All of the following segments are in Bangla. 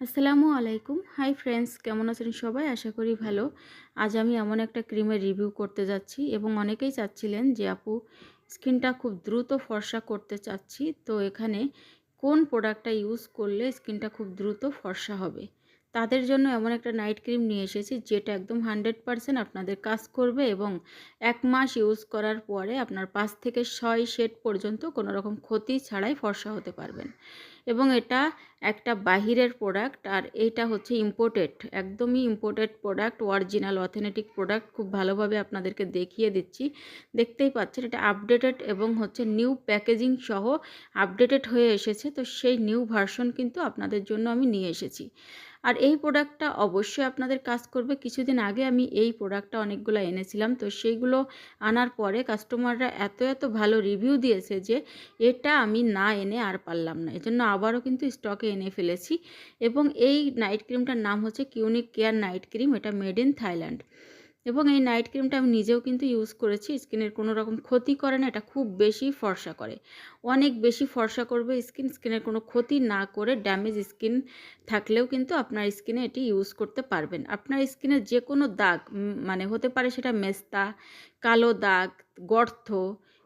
আসসালামু আলাইকুম। হাই ফ্রেন্ডস, কেমন আছেন সবাই? আশা করি ভালো। আজ আমি এমন একটা ক্রিমের রিভিউ করতে যাচ্ছি এবং অনেকেই চাচ্ছিলেন যে, আপু, স্কিনটা খুব দ্রুত ফর্সা করতে চাচ্ছি। তো এখানে কোন প্রোডাক্টটা ইউজ করলে স্কিনটা খুব দ্রুত ফর্সা হবে? তাদের জন্য এমন একটা নাইট ক্রিম নিয়ে এসেছি, যেটা একদম হান্ড্রেড পারসেন্ট আপনাদের কাজ করবে এবং এক মাস ইউজ করার পরে আপনার পাঁচ থেকে ছয় শেড পর্যন্ত কোনো রকম ক্ষতি ছাড়াই ফর্সা হতে পারবেন। এবং এটা একটা বাহিরের প্রোডাক্ট আর এইটা হচ্ছে ইম্পোর্টেড একদমই imported product original authentic product খুব ভালোভাবে আপনাদেরকে দেখিয়ে দিচ্ছি। দেখতেই পাচ্ছেন এটা আপডেটেড এবং হচ্ছে নিউ প্যাকেজিং সহ আপডেটেড হয়ে এসেছে, তো সেই নিউ ভার্সন কিন্তু আপনাদের জন্য আমি নিয়ে এসেছি। আর এই প্রোডাক্টটা অবশ্যই আপনাদের কাজ করবে। কিছুদিন আগে আমি এই প্রোডাক্টটা অনেকগুলো এনেছিলাম, তো সেইগুলো আনার পরে কাস্টমাররা এত এত ভালো রিভিউ দিয়েছে যে এটা আমি না এনে আর পারলাম না। এজন্য আবারও কিন্তু স্টকে এনে ফেলেছি এবং এই নাইট ক্রিমটার নাম হচ্ছে কিউনিক কেয়ার নাইট ক্রিম এটা মেড ইন থাইল্যান্ড এবং এই নাইট ক্রিমটা আমি নিজেও কিন্তু ইউজ করেছি স্কিনের কোনো রকম ক্ষতি করে না, এটা খুব বেশি ফর্সা করে। অনেক বেশি ফর্সা করবে স্কিন স্কিনের কোনো ক্ষতি না করে ড্যামেজ স্কিন থাকলেও কিন্তু আপনার স্কিনে এটি ইউজ করতে পারবেন। আপনার স্কিনের যে কোনো দাগ মানে হতে পারে সেটা মেস্তা, কালো দাগ, গর্ত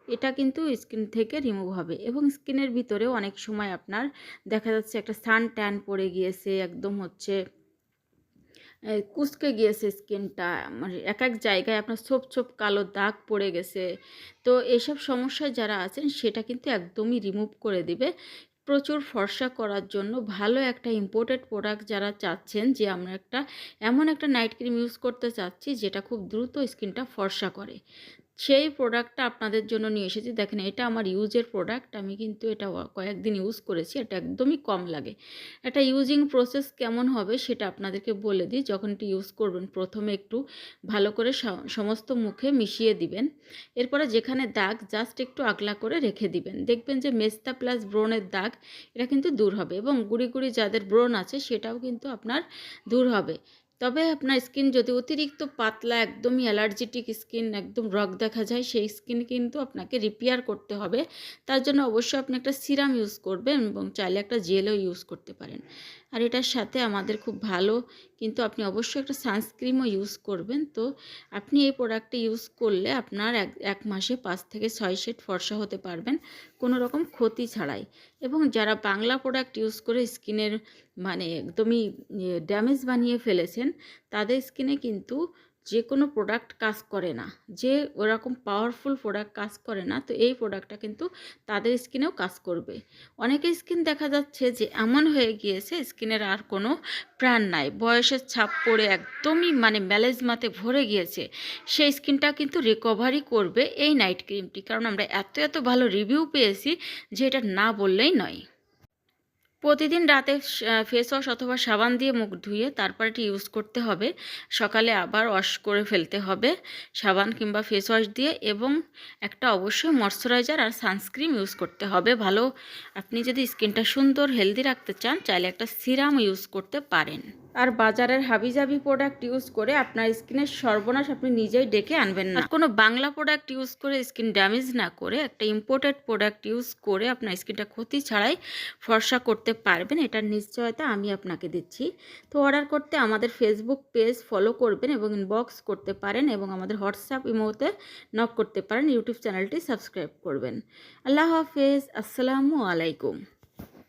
এটা কিন্তু স্কিন থেকে রিমুভ হবে এবং স্কিনের ভিতরেও অনেক সময় আপনার দেখা যাচ্ছে একটা সান ট্যান পড়ে গিয়েছে, একদম হচ্ছে কুচকে গিয়েছে স্কিনটা মানে এক এক জায়গায় আপনার ছোপ ছোপ কালো দাগ পড়ে গেছে। তো এসব সমস্যায় যারা আছেন সেটা কিন্তু একদমই রিমুভ করে দিবে। প্রচুর ফর্সা করার জন্য ভালো একটা ইম্পোর্টেড প্রোডাক্ট যারা চাচ্ছেন যে আমরা একটা, এমন একটা নাইট ক্রিম ইউজ করতে চাচ্ছি যেটা খুব দ্রুত স্কিনটা ফর্সা করে। সেই প্রোডাক্টটা আপনাদের জন্য নিয়ে এসেছি। দেখেন, এটা আমার ইউজের প্রোডাক্ট আমি কিন্তু এটা কয়েকদিন ইউজ করেছি, এটা একদমই কম লাগে। এটা ইউজিং প্রসেস কেমন হবে সেটা আপনাদেরকে বলে দিই। যখন এটি ইউজ করবেন, প্রথমে একটু ভালো করে সমস্ত মুখে মিশিয়ে দিবেন। এরপরে যেখানে দাগ জাস্ট একটু আগলা করে রেখে দিবেন। দেখবেন যে মেস্তা প্লাস ব্রণের দাগ, এটা কিন্তু দূর হবে এবং গুড়ি গুড়ি যাদের ব্রণ আছে, সেটাও কিন্তু আপনার দূর হবে। তবে আপনার স্কিন যদি অতিরিক্ত পাতলা, একদমই অ্যালার্জেটিক স্কিন, একদম রক দেখা যায়, সেই স্কিন কিন্তু আপনাকে রিপেয়ার করতে হবে। তার জন্য অবশ্যই আপনি একটা সিরাম ইউজ করবেন এবং চাইলে একটা জেলও ইউজ করতে পারেন। আর এটার সাথে আমাদের খুব ভালো কিন্তু আপনি অবশ্যই একটা সানস্ক্রিমও ইউজ করবেন। তো আপনি এই প্রোডাক্টটা ইউজ করলে আপনার এক এক মাসে পাঁচ থেকে ছয় সেট ফর্সা হতে পারবেন। কোনো রকম ক্ষতি ছাড়াই। এবং যারা বাংলা প্রোডাক্ট ইউজ করে স্কিনের মানে একদমই ড্যামেজ বানিয়ে ফেলেছেন, তাদের স্কিনে কিন্তু যে কোনো প্রোডাক্ট কাজ করে না, যে ওরকম পাওয়ারফুল প্রোডাক্ট কাজ করে না, তো এই প্রোডাক্টটা কিন্তু তাদের স্কিনেও কাজ করবে। অনেকের স্কিন দেখা যাচ্ছে যে এমন হয়ে গিয়েছে স্কিনের আর কোনো প্রাণ নাই। বয়সের ছাপ পড়ে একদমই মানে ম্যালেজমাতে ভরে গিয়েছে, সেই স্কিনটা কিন্তু রিকভারি করবে এই নাইট ক্রিমটি কারণ আমরা এত এত ভালো রিভিউ পেয়েছি যে এটা না বললেই নয়। প্রতিদিন রাতে ফেস ওয়াশ অথবা সাবান দিয়ে মুখ ধুয়ে তারপর এটি ইউজ করতে হবে। সকালে আবার ওয়াশ করে ফেলতে হবে। সাবান কিংবা ফেস ওয়াশ দিয়ে এবং একটা অবশ্যই ময়শ্চারাইজার আর সানস্ক্রিম ইউজ করতে হবে। ভালো, আপনি যদি স্কিনটা সুন্দর হেলদি রাখতে চান, চাইলে একটা সিরাম ইউজ করতে পারেন। আর বাজারের হাবিজাবি প্রোডাক্ট ইউজ করে আপনার স্কিনের সর্বনাশ আপনি নিজেই ডেকে আনবেন না। কোনো বাংলা প্রোডাক্ট ইউজ করে স্কিন ড্যামেজ না করে একটা ইম্পোর্টেড প্রোডাক্ট ইউজ করে আপনার স্কিনটা ক্ষতি ছাড়াই ফর্সা করতে পারবেন, এটার নিশ্চয়তা আমি আপনাকে দিচ্ছি। তো অর্ডার করতে আমাদের ফেসবুক পেজ ফলো করবেন এবং ইনবক্স করতে পারেন এবং আমাদের হোয়াটসঅ্যাপ ইমোতে নক করতে পারেন ইউটিউব চ্যানেলটি সাবস্ক্রাইব করবেন। আল্লাহ হাফেজ, আসসালামু আলাইকুম।